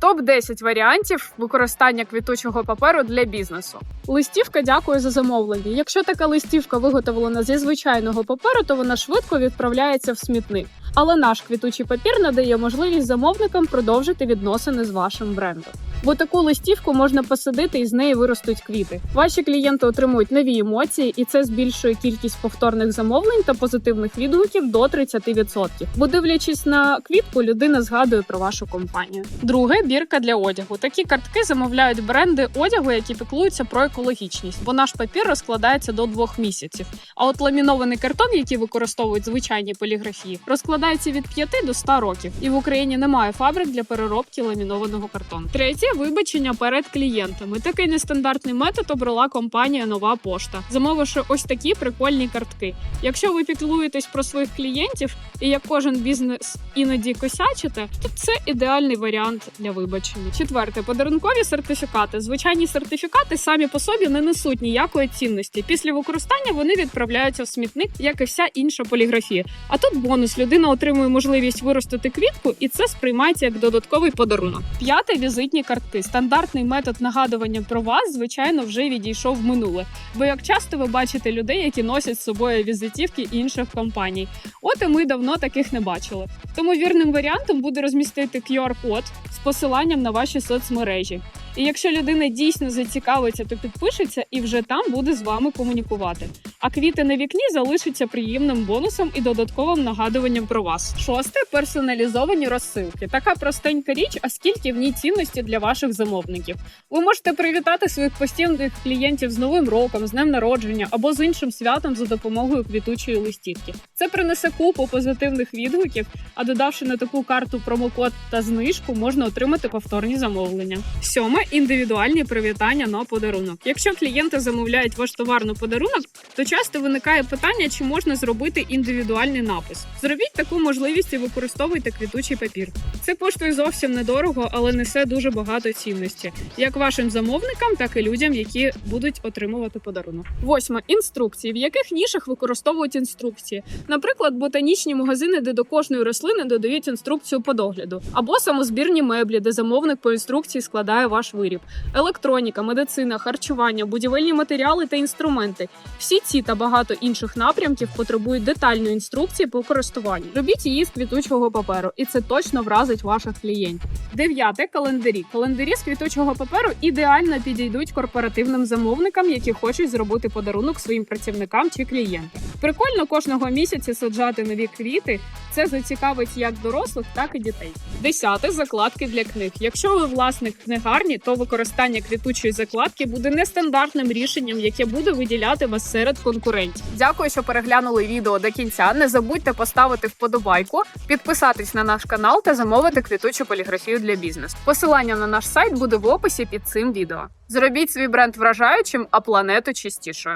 Топ 10 варіантів використання квітучого паперу для бізнесу. Листівка дякую за замовлення. Якщо така листівка виготовлена зі звичайного паперу, то вона швидко відправляється в смітник. Але наш квітучий папір надає можливість замовникам продовжити відносини з вашим брендом. Бо таку листівку можна посадити і з неї виростуть квіти. Ваші клієнти отримують нові емоції, і це збільшує кількість повторних замовлень та позитивних відгуків до 30%. Бо дивлячись на квітку, людина згадує про вашу компанію. Друге бірка для одягу. Такі картки замовляють бренди одягу, які піклуються про екологічність, бо наш папір розкладається до двох місяців. А от ламінований картон, який використовують звичайні поліграфії, розкладається від 5 до 100 років. І в Україні немає фабрик для переробки ламінованого картону. Третє вибачення перед клієнтами. Такий нестандартний метод обрала компанія Нова Пошта, замовивши ось такі прикольні картки. Якщо ви піклуєтесь про своїх клієнтів, і як кожен бізнес іноді косячите, то це ідеальний варіант для вибачення. Четверте, подарункові сертифікати. Звичайні сертифікати самі по собі не несуть ніякої цінності. Після використання вони відправляються в смітник, як і вся інша поліграфія. А тут бонус людина отримує можливість виростити квітку, і це сприймається як додатковий подарунок. П'яте візитні картки. Стандартний метод нагадування про вас, звичайно, вже відійшов в минуле. Бо як часто ви бачите людей, які носять з собою візитівки інших компаній. От і ми давно таких не бачили. Тому вірним варіантом буде розмістити QR-код з посиланням на ваші соцмережі. І якщо людина дійсно зацікавиться, то підпишеться і вже там буде з вами комунікувати. А квіти на вікні залишаться приємним бонусом і додатковим нагадуванням про вас. Шосте персоналізовані розсилки. Така простенька річ, а скільки в ній цінності для ваших замовників. Ви можете привітати своїх постійних клієнтів з новим роком, з днем народження або з іншим святом за допомогою квітучої листівки. Це принесе купу позитивних відгуків. А додавши на таку карту промокод та знижку, можна отримати повторні замовлення. Сьоме індивідуальні привітання на подарунок. Якщо клієнти замовляють ваш товар на подарунок, то часто виникає питання, чи можна зробити індивідуальний напис. Зробіть таку можливість і використовуйте квітучий папір. Це коштує зовсім недорого, але несе дуже багато цінності, як вашим замовникам, так і людям, які будуть отримувати подарунок. Восьме інструкції, в яких нішах використовують інструкції. Наприклад, ботанічні магазини, де до кожної рослини додають інструкцію по догляду, або самозбірні меблі, де замовник по інструкції складає ваш виріб, електроніка, медицина, харчування, будівельні матеріали та інструменти. Всі ці та багато інших напрямків потребують детальної інструкції по користуванню. Робіть її з квітучого паперу, і це точно вразить ваших клієнтів. Дев'яте календарі. Календарі з квітучого паперу ідеально підійдуть корпоративним замовникам, які хочуть зробити подарунок своїм працівникам чи клієнтам. Прикольно кожного місяця саджати нові квіти. Це зацікавить як дорослих, так і дітей. Десяте закладки для книг. Якщо ви власник книгарні, то використання квітучої закладки буде нестандартним рішенням, яке буде виділяти вас серед конкурентів. Дякую, що переглянули відео до кінця. Не забудьте поставити вподобайку, підписатись на наш канал та замовити квітучу поліграфію для бізнесу. Посилання на наш сайт буде в описі під цим відео. Зробіть свій бренд вражаючим, а планету чистішою.